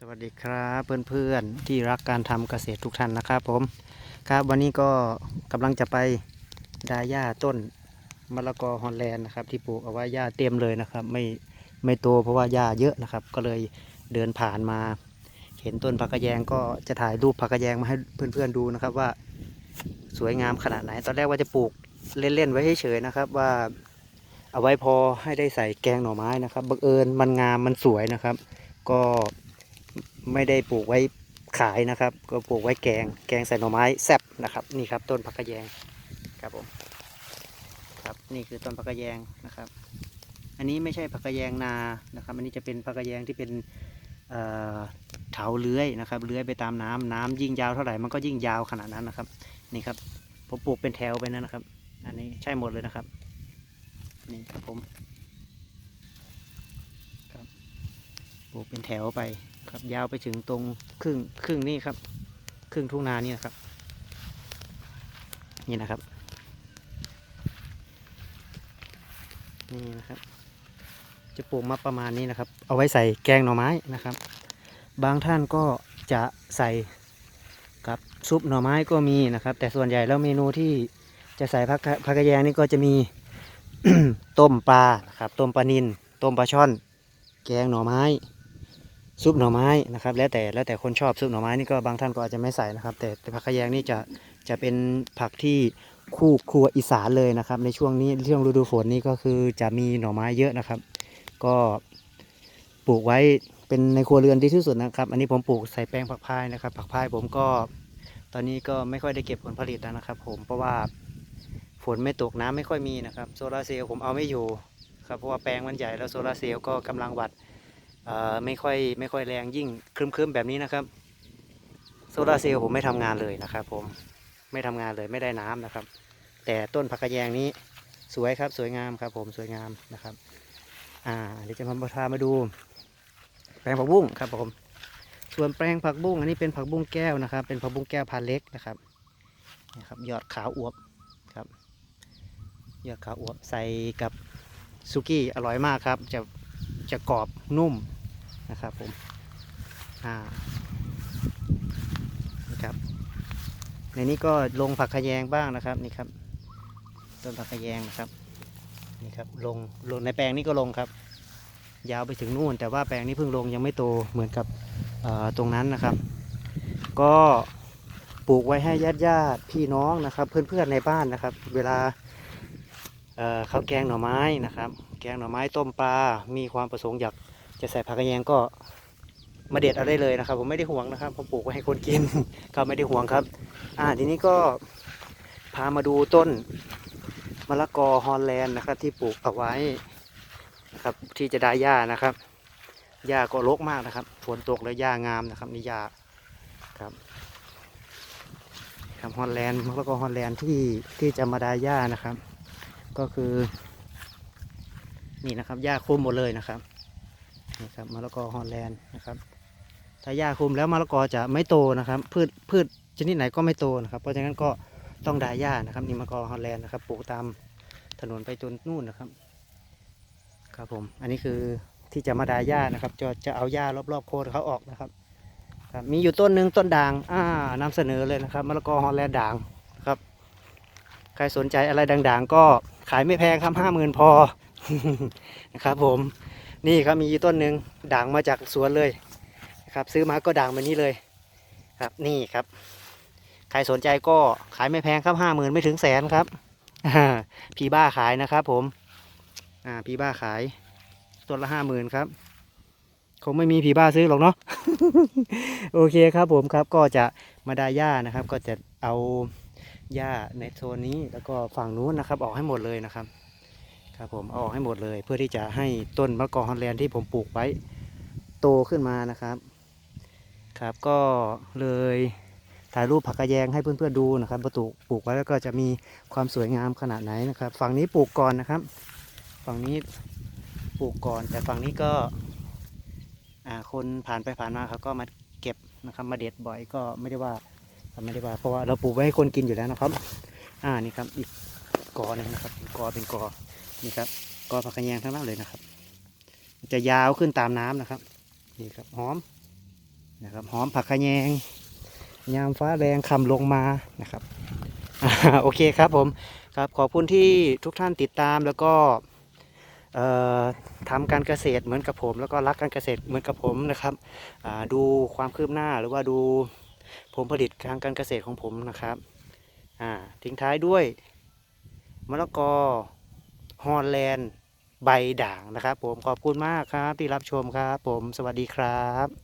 สวัสดีครับเพื่อนๆที่รักการทำเกษตรทุกท่านนะครับผมครับวันนี้ก็กำลังจะไปดาหญ้าต้นมะละกอฮอลแลนด์นะครับที่ปลูกเอาไว้หญ้าเต็มเลยนะครับไม่ไม่โตเพราะว่าหญ้าเยอะนะครับ ก็เลยเดินผ่านมา เห็นต้นผักกะแยงก็จะถ่ายรูปผักกะแยงมาให้เพื่อนๆดูนะครับว่าสวยงามขนาดไหน ตอนแรกว่าจะปลูกเล่นๆไว้เฉยๆนะครับว่าเอาไว้พอให้ได้ใส่แกงหน่อไม้นะครับบังเอิญมันงามมันสวยนะครับ ก็ ไม่ได้ปลูกไว้ขายนะครับ ก็ปลูกไว้แกง แกงใส่หน่อไม้แซ่บนะครับนี่ครับต้นผักกะแยงครับผมครับนี่คือต้นผักกะแยงนะครับ อันนี้ไม่ใช่ผักกะแยงนานะครับ อันนี้จะเป็นผักกะแยงที่เป็นเถาเลื้อยนะครับเลื้อยไปตามน้ำน้ำยิ่งยาวเท่าไหร่มันก็ยิ่งยาวขนาดนั้นนะครับ นี่ครับผมปลูกเป็นแถวไปนั่นนะครับ อันนี้ใช่หมดเลยนะครับนี่ครับผมครับปลูกเป็นแถวไป ครับยาวไปถึงตรงครึ่งครึ่งนี่ครับ ครึ่งทุ่งนานี่นะครับ นี่นะครับ นี่นะครับ จะปลูกมาประมาณนี้นะครับ เอาไว้ใส่แกงหน่อไม้นะครับ บางท่านก็จะใส่กับซุปหน่อไม้ก็มีนะครับ แต่ส่วนใหญ่แล้วเมนูที่จะใส่ผักผักกะแยงนี่ก็จะมีต้มปลานะครับต้มปลานิลต้มปลาช่อน แกงหน่อไม้ ซุปหน่อไม้นะครับ แล้วแต่แล้วแต่คนชอบซุปหน่อไม้นี่ก็บางท่านก็อาจจะไม่ใส่นะครับ แต่แต่ผักกะแยงนี่จะจะเป็นผักที่คู่ครัวอีสานเลยนะครับ ในช่วงนี้ช่วงฤดูฝนนี่ก็คือจะมีหน่อไม้เยอะนะครับ ก็ปลูกไว้เป็นในครัวเรือนดีที่สุดนะครับ อันนี้ผมปลูกใส่แปลงผักพายนะครับ ผักพายผมก็ตอนนี้ก็ไม่ค่อยได้เก็บผลผลิตแล้วนะครับ ผมเพราะว่าฝนไม่ตกน้ำไม่ค่อยมีนะครับ โซลาร์เซลล์ผมเอาไม่อยู่ครับเพราะว่าแปลงมันใหญ่แล้วโซลาร์เซลล์ก็กำลังวัด ไม่ค่อยไม่ค่อยแรงยิ่งครึมๆแบบนี้นะครับโซลาเซลล์ผมไม่ทำงานเลยนะครับผมไม่ทำงานเลยไม่ได้น้ำนะครับ แต่ต้นผักกระแยงนี้สวยครับสวยงามครับผมสวยงามนะครับอ่าเดี๋ยวจะมาพามาดู แปลงผักบุ้งครับผมส่วนแปลงผักบุ้งอันนี้เป็นผักบุ้งแก้วนะครับ เป็นผักบุ้งแก้วพันธุ์เล็กนะครับนะครับยอดขาวอวบครับยอดขาวอวบใส่กับซุกี้อร่อยมากครับ จะจะกรอบนุ่ม นะครับผมอ่านี่ครับในนี้ก็ลงผักขยงบ้างนะครับนี่ครับต้นผักขยงนะครับนี่ครับลงลงในแปลงนี้ก็ลงครับ ยาวไปถึงนู่น แต่ว่าแปลงนี้เพิ่งลงยังไม่โตเหมือนกับตรงนั้นนะครับ ก็ปลูกไว้ให้ญาติญาติพี่น้องนะครับ เพื่อนๆในบ้านนะครับ เวลาเข้าวแกงหน่อไม้นะครับ แกงหน่อไม้ต้มปลา มีความประสงค์อยาก จะใส่ผักกระแยงก็มาเด็ดเอาได้เลยนะครับ ผมไม่ได้ห่วงนะครับผมปลูกไว้ให้คนกินครับไม่ได้ห่วงครับ อ่าทีนี้ก็พามาดูต้นมะละกอฮอลแลนด์นะครับ ที่ปลูกเอาไว้นะครับที่จะได้หญ้านะครับหญ้าก็รกมากนะครับฝนตกแล้วหญ้างามนะครับนี่หญ้าครับครับฮอลแลนด์มะละกอฮอลแลนด์ที่ที่จะมาได้หญ้านะครับ ก็คือ นี่นะครับหญ้าคุ้มหมดเลยนะครับ นี่ครับมะละกอฮอลแลนด์นะครับถ้าหญ้าคุมแล้วมะละกอจะไม่โตนะครับ พืชพืชชนิดไหนก็ไม่โตนะครับ เพราะฉะนั้นก็ต้องดายหญ้านะครับนี่มะละกอฮอลแลนด์นะครับปลูกตามถนนไปจนนู่นนะครับ ครับผมอันนี้คือที่จะมาดายหญ้านะครับ จะจะเอาหญ้ารอบๆโคนเขาออกนะครับครับมีอยู่ต้นหนึ่งต้นด่างอ่านำเสนอเลยนะครับมะละกอฮอลแลนด์ด่างครับ ใครสนใจอะไรด่างๆ ก็ขายไม่แพงครับห้าหมื่นพอนะครับผม นี่ครับมีต้นหนึ่งด่างมาจากสวนเลยครับซื้อมาก็ด่างแบบนี้เลยครับนี่ครับใครสนใจก็ขายไม่แพงครับห้าหมื่นไม่ถึงแสนครับพีบ้าขายนะครับ ผมอ่าพีบ้าขายต้นละห้าหมื่นครับคงไม่มีผีบ้าซื้อหรอกเนาะโอเคครับผมครับก็จะมาได้หญ้านะครับ ก็จะเอาหญ้าในโซนนี้แล้วก็ฝั่งนู้นนะครับ ออกให้หมดเลยนะครับ ครับผมเอาออกให้หมดเลย เพื่อที่จะให้ต้นมะละกอฮอลแลนด์ที่ผมปลูกไว้โตขึ้นมานะครับ ครับก็เลยถ่ายรูปผักกระแยงให้เพื่อนๆดูนะครับประตูปลูกไว้แล้วก็จะมีความสวยงามขนาดไหนนะครับ ฝั่งนี้ปลูกก่อนนะครับ ฝั่งนี้ปลูกก่อน แต่ฝั่งนี้ก็อ่าคนผ่านไปผ่านมาเขาก็มาเก็บนะครับมาเด็ดบ่อยก็ไม่ได้ว่าไม่ได้ว่าเพราะว่าเราปลูกไว้ให้คนกินอยู่แล้วนะครับ อ่านี่ครับอีกกอหนึงนะครับกอเป็นกอ นี่ครับกอผักกระแยงทั้งนั้นเลยนะครับ จะยาวขึ้นตามน้ำนะครับ นี่ครับหอมนะครับหอมผักขะแยงยามฟ้าแรงคำลงมานะครับโอเคครับผมครับขอบคุณที่ทุกท่านติดตามแล้วก็เอ่อทำการเกษตรเหมือนกับผม แล้วก็รักการเกษตรเหมือนกับผมนะครับดูความคืบหน้าหรือว่าดูผลผลิตทางการเกษตรของผมนะครับทิ้งท้ายด้วยมะละกอ ฮอลแลนด์ใบด่างนะครับผมขอบคุณมากครับที่รับชมครับผมสวัสดีครับ